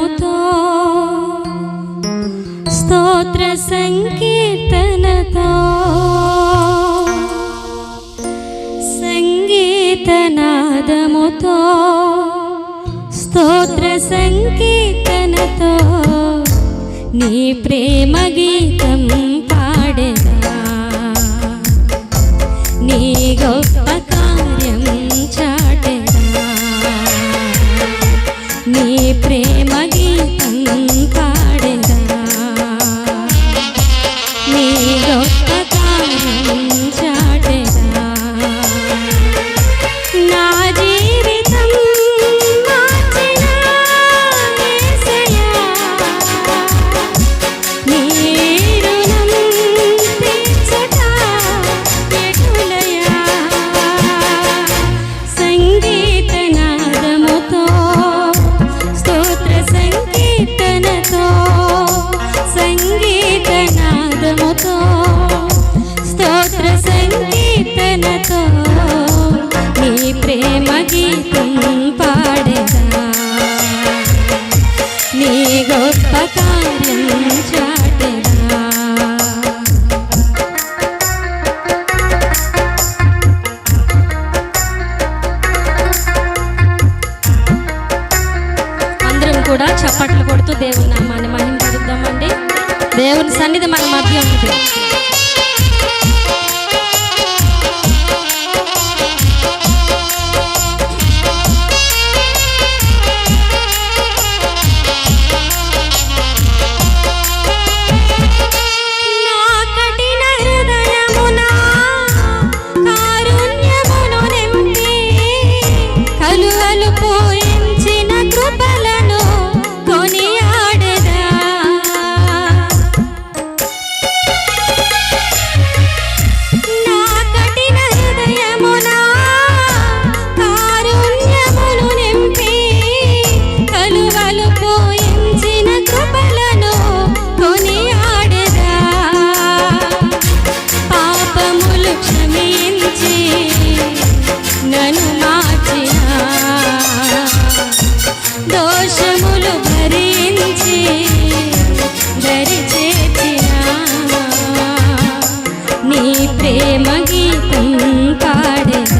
ధ్యానముతో స్తోత్ర సంకీర్తనతో. సంగీతనాదముతో. స్తోత్ర సంకీర్తనతో. నీ ప్రేమ గీతం పాడదా నీ గొప్ప దేవుని సన్నిధి మన మధ్య ఉంటుంది దినములు భరించి దరి ప్రేమ గీతం పాడగా